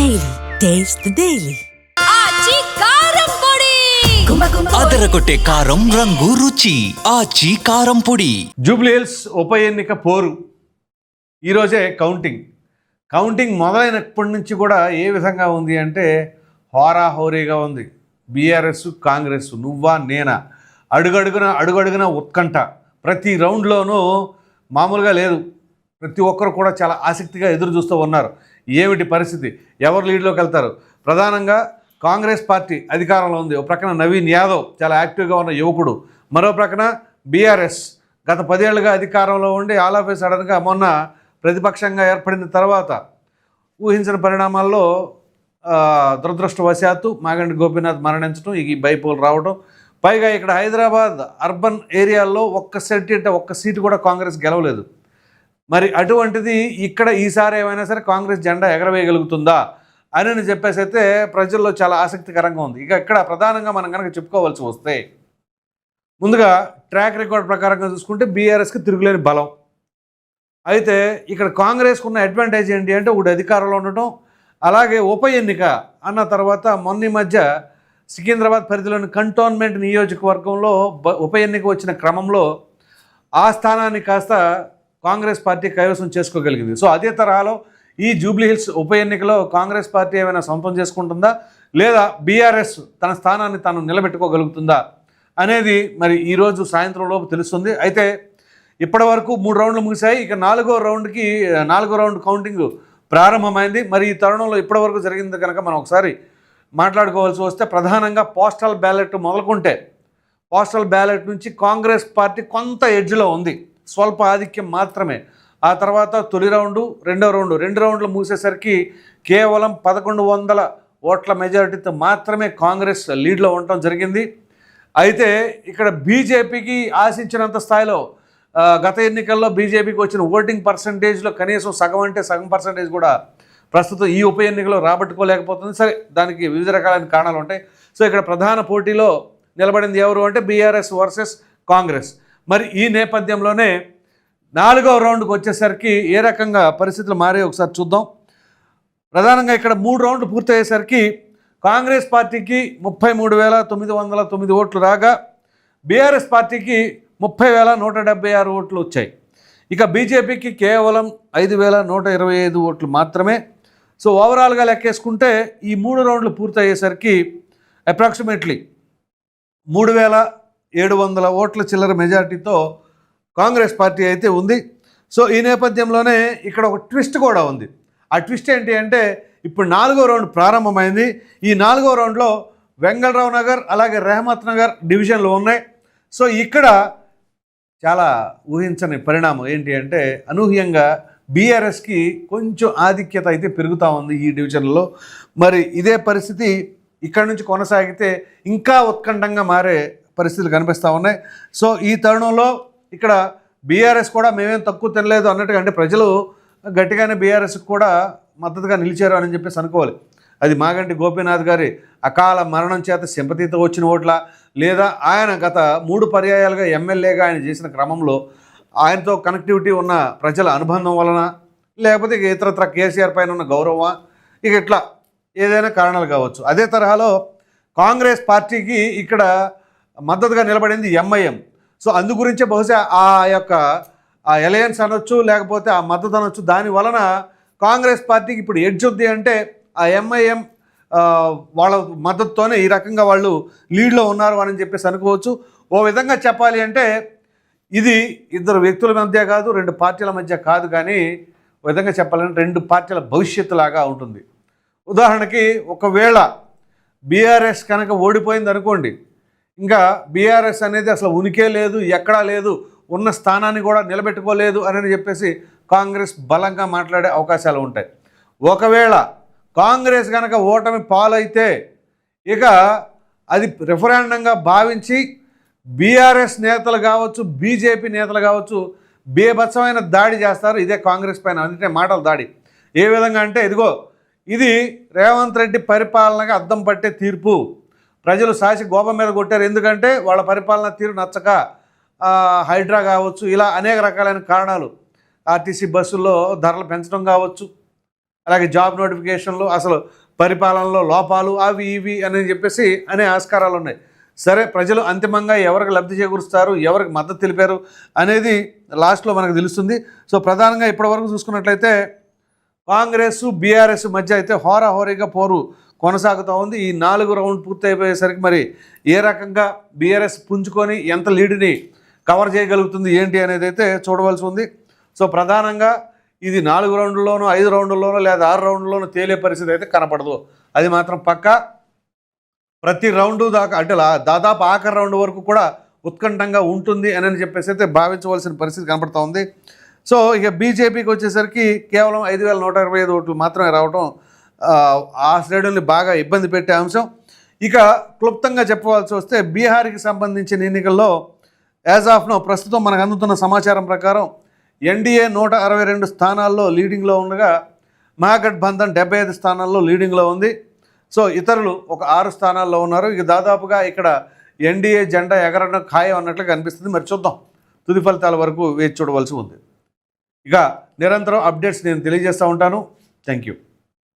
Daily taste daily ఆచి కారం పొడి. అదరగొట్టే కారం రంగు రుచి. ఆచి కారం పొడి. జూబ్లీ హిల్స్ ఉప ఎన్నిక పోరు. ఈరోజే కౌంటింగ్ కౌంటింగ్ మొదలైనప్పటి నుంచి కూడా ఏ విధంగా ఉంది అంటే హోరాహోరీగా ఉంది. బీఆర్ఎస్ కాంగ్రెస్ నువ్వా నేనా? అడుగడుగున అడుగడుగున ఉత్కంఠ. ప్రతి రౌండ్లోనూ మామూలుగా లేదు. ప్రతి ఒక్కరు కూడా చాలా ఆసక్తిగా ఎదురు చూస్తూ ఉన్నారు. ఏమిటి పరిస్థితి? ఎవరు లీడ్లోకి వెళ్తారు? ప్రధానంగా కాంగ్రెస్ పార్టీ అధికారంలో ఉంది. ఒక ప్రక్కన నవీన్ యాదవ్ చాలా యాక్టివ్గా ఉన్న యువకుడు. మరో ప్రక్కన బీఆర్ఎస్ గత పదేళ్ళుగా అధికారంలో ఉండి ఆల్ ఆఫ్ ఏ సడన్గా మొన్న ప్రతిపక్షంగా ఏర్పడిన తర్వాత ఊహించిన పరిణామాల్లో దురదృష్టవశాత్తు మాగండి గోపీనాథ్ మరణించడం ఈ బైపోల్ రావడం పైగా ఇక్కడ హైదరాబాద్ అర్బన్ ఏరియాల్లో ఒక్క సెట్ అంటే ఒక్క సీటు కూడా కాంగ్రెస్ గెలవలేదు. మరి అటువంటిది ఇక్కడ ఈసారి ఏమైనా సరే కాంగ్రెస్ జెండా ఎగరవేయగలుగుతుందా అని చెప్పేసి అయితే ప్రజల్లో చాలా ఆసక్తికరంగా ఉంది. ఇక ఇక్కడ ప్రధానంగా మనం కనుక చెప్పుకోవాల్సి వస్తే ముందుగా ట్రాక్ రికార్డ్ ప్రకారంగా చూసుకుంటే బీఆర్ఎస్కి తిరుగులేని బలం. అయితే ఇక్కడ కాంగ్రెస్కు ఉన్న అడ్వాంటేజ్ ఏంటి అంటే ఒకటి అధికారంలో ఉండటం అలాగే ఉప ఎన్నిక అన్న తర్వాత మొన్న మధ్య సికింద్రాబాద్ పరిధిలోని కంటోన్మెంట్ నియోజకవర్గంలో ఉప ఎన్నిక వచ్చిన క్రమంలో ఆ స్థానాన్ని కాస్త కాంగ్రెస్ పార్టీ కైవసం చేసుకోగలిగింది. సో అదే తరహాలో ఈ జూబ్లీహిల్స్ ఉప ఎన్నికలో కాంగ్రెస్ పార్టీ ఏమైనా సొంతం చేసుకుంటుందా? లేదా బీఆర్ఎస్ తన స్థానాన్ని తాను నిలబెట్టుకోగలుగుతుందా? అనేది మరి ఈరోజు సాయంత్రం లోపు తెలుస్తుంది. అయితే ఇప్పటి వరకు మూడు రౌండ్లు ముగిశాయి. ఇక నాలుగో రౌండ్కి నాలుగో రౌండ్ కౌంటింగ్ ప్రారంభమైంది. మరి ఈ తరుణంలో ఇప్పటి వరకు జరిగింది కనుక మనం ఒకసారి మాట్లాడుకోవాల్సి వస్తే ప్రధానంగా పోస్టల్ బ్యాలెట్ మొదలుకుంటే పోస్టల్ బ్యాలెట్ నుంచి కాంగ్రెస్ పార్టీ కొంత ఎడ్జ్లో ఉంది. స్వల్ప ఆధిక్యం మాత్రమే. ఆ తర్వాత తొలి రౌండు రెండో రౌండు. రెండు రౌండ్లు మూసేసరికి కేవలం పదకొండు వందల ఓట్ల మెజారిటీతో మాత్రమే కాంగ్రెస్ లీడ్లో ఉండటం జరిగింది. అయితే ఇక్కడ బీజేపీకి ఆశించినంత స్థాయిలో గత ఎన్నికల్లో బీజేపీకి వచ్చిన ఓటింగ్ పర్సంటేజ్లో కనీసం సగం అంటే సగం పర్సంటేజ్ కూడా ప్రస్తుతం ఈ ఉప ఎన్నికలో రాబట్టుకోలేకపోతుంది. సరే దానికి వివిధ రకాలైన కారణాలు ఉంటాయి. సో ఇక్కడ ప్రధాన పోటీలో నిలబడింది ఎవరు అంటే బీఆర్ఎస్ వర్సెస్ కాంగ్రెస్. మరి ఈ నేపథ్యంలోనే నాలుగవ రౌండ్కి వచ్చేసరికి ఏ రకంగా పరిస్థితులు మారే ఒకసారి చూద్దాం. ప్రధానంగా ఇక్కడ మూడు రౌండ్లు పూర్తయ్యేసరికి కాంగ్రెస్ పార్టీకి ముప్పై మూడు వేల తొమ్మిది వందల తొమ్మిది ఓట్లు రాగా బీఆర్ఎస్ పార్టీకి ముప్పై వేల నూట డెబ్బై ఆరు ఓట్లు వచ్చాయి. ఇక బీజేపీకి కేవలం ఐదు వేల నూట ఇరవై ఐదు ఓట్లు మాత్రమే. సో ఓవరాల్గా లెక్కేసుకుంటే ఈ మూడు రౌండ్లు పూర్తయ్యేసరికి అప్రాక్సిమేట్లీ మూడు వేల ఏడు వందల ఓట్ల చిల్లర మెజారిటీతో కాంగ్రెస్ పార్టీ అయితే ఉంది. సో ఈ నేపథ్యంలోనే ఇక్కడ ఒక ట్విస్ట్ కూడా ఉంది. ఆ ట్విస్ట్ ఏంటి అంటే ఇప్పుడు నాలుగో రౌండ్ ప్రారంభమైంది. ఈ నాలుగో రౌండ్లో వెంగళరావు నగర్ అలాగే రెహమత్ నగర్ డివిజన్లు ఉన్నాయి. సో ఇక్కడ చాలా ఊహించని పరిణామం ఏంటి అంటే అనూహ్యంగా బీఆర్ఎస్కి కొంచెం ఆధిక్యత అయితే పెరుగుతూ ఉంది ఈ డివిజన్లో మరి ఇదే పరిస్థితి ఇక్కడ నుంచి కొనసాగితే ఇంకా ఉత్కంఠంగా మారే పరిస్థితులు కనిపిస్తూ ఉన్నాయి. సో ఈ తరుణంలో ఇక్కడ బీఆర్ఎస్ కూడా మేమేం తక్కువ తినలేదు అన్నట్టుగా అంటే ప్రజలు గట్టిగానే బీఆర్ఎస్కి కూడా మద్దతుగా నిలిచారు అని చెప్పేసి అనుకోవాలి. అది మాగంటి గోపీనాథ్ గారి అకాల మరణం చేత సింపతితో వచ్చిన ఓట్ల లేదా ఆయన గత మూడు పర్యాయాలుగా ఎమ్మెల్యేగా ఆయన చేసిన క్రమంలో ఆయనతో కనెక్టివిటీ ఉన్న ప్రజల అనుబంధం వలన లేకపోతే ఇక ఇతరత్ర కేసీఆర్ పైన ఉన్న గౌరవం ఇక ఇట్లా ఏదైనా కారణాలు కావచ్చు. అదే తరహాలో కాంగ్రెస్ పార్టీకి ఇక్కడ మద్దతుగా నిలబడింది ఎంఐఎం సో అందు గురించే బహుశా ఆ యొక్క ఆ ఎలయన్స్ అనొచ్చు లేకపోతే ఆ మద్దతు అనొచ్చు. దాని వలన కాంగ్రెస్ పార్టీకి ఇప్పుడు ఎడ్జ్ ఉంది అంటే ఆ ఎంఐఎం వాళ్ళ మద్దతుతోనే ఈ రకంగా వాళ్ళు లీడ్లో ఉన్నారు అని చెప్పేసి అనుకోవచ్చు. ఓ విధంగా చెప్పాలి అంటే ఇది ఇద్దరు వ్యక్తుల మధ్య కాదు రెండు పార్టీల మధ్య కాదు కానీ ఓ విధంగా చెప్పాలంటే రెండు పార్టీల భవిష్యత్తు లాగా ఉంటుంది. ఉదాహరణకి ఒకవేళ బీఆర్ఎస్ కనుక ఓడిపోయింది అనుకోండి ఇంకా బీఆర్ఎస్ అనేది అసలు ఉనికే లేదు ఎక్కడా లేదు ఉన్న స్థానాన్ని కూడా నిలబెట్టుకోలేదు అని చెప్పేసి కాంగ్రెస్ బలంగా మాట్లాడే అవకాశాలు ఉంటాయి. ఒకవేళ కాంగ్రెస్ కనుక ఓటమి పాలైతే ఇక అది రిఫరాండంగా భావించి బీఆర్ఎస్ నేతలు కావచ్చు బీజేపీ నేతలు కావచ్చు బీభత్సమైన దాడి చేస్తారు ఇదే కాంగ్రెస్ పైన అందుకే మాటల దాడి. ఏ విధంగా అంటే ఇదిగో ఇది రేవంత్ రెడ్డి పరిపాలనగా అద్దం పట్టే తీర్పు. ప్రజలు సాసి గోపం మీద కొట్టారు. ఎందుకంటే వాళ్ళ పరిపాలన తీరు నచ్చక హైడ్రా కావచ్చు ఇలా అనేక రకాలైన కారణాలు ఆర్టీసీ బస్సుల్లో ధరలు పెంచడం కావచ్చు అలాగే జాబ్ నోటిఫికేషన్లు అసలు పరిపాలనలో లోపాలు అవి ఇవి అని చెప్పేసి అనే ఆస్కారాలు ఉన్నాయి. సరే ప్రజలు అంతిమంగా ఎవరికి లబ్ధి చేకూరుస్తారు ఎవరికి మద్దతు తెలిపారు అనేది లాస్ట్లో మనకు తెలుస్తుంది. సో ప్రధానంగా ఇప్పటివరకు చూసుకున్నట్లయితే కాంగ్రెస్ బీఆర్ఎస్ మధ్య అయితే హోరాహోరీగా పోరు కొనసాగుతూ ఉంది. ఈ నాలుగు రౌండ్ పూర్తయిపోయేసరికి మరి ఏ రకంగా బీఆర్ఎస్ పుంజుకొని ఎంత లీడ్ని కవర్ చేయగలుగుతుంది ఏంటి అనేది అయితే చూడవలసి ఉంది. సో ప్రధానంగా ఇది నాలుగు రౌండ్లోనూ ఐదు రౌండ్లోనూ లేదా ఆరు రౌండ్లోనూ తేలే పరిస్థితి అయితే కనపడదు. అది మాత్రం పక్కా ప్రతి రౌండు దాకా అంటే దాదాపు ఆఖరి రౌండ్ వరకు కూడా ఉత్కంఠంగా ఉంటుంది అని చెప్పేసి అయితే భావించవలసిన పరిస్థితి కనపడుతూ ఉంది. సో ఇక బీజేపీకి వచ్చేసరికి కేవలం ఐదు వేల నూట ఇరవై ఐదు ఓట్లు మాత్రమే రావడం ఆ శ్రేణుల్ని బాగా ఇబ్బంది పెట్టే అంశం. ఇక క్లుప్తంగా చెప్పవలసి వస్తే బీహార్కి సంబంధించిన ఎన్నికల్లో యాజ్ ఆఫ్ నో ప్రస్తుతం మనకు అందుతున్న సమాచారం ప్రకారం ఎన్డీఏ నూట అరవై రెండు స్థానాల్లో లీడింగ్లో ఉండగా మహాగఠబంధన్ డెబ్బై ఐదు స్థానాల్లో లీడింగ్లో ఉంది. సో ఇతరులు ఒక ఆరు స్థానాల్లో ఉన్నారు. ఇక దాదాపుగా ఇక్కడ ఎన్డీఏ జెండా ఎగరడం ఖాయం అన్నట్లు కనిపిస్తుంది. మరి చూద్దాం. తుది ఫలితాల వరకు వేచి చూడవలసి ఉంది. ఇక నిరంతరం అప్డేట్స్ నేను తెలియజేస్తూ ఉంటాను. Thank you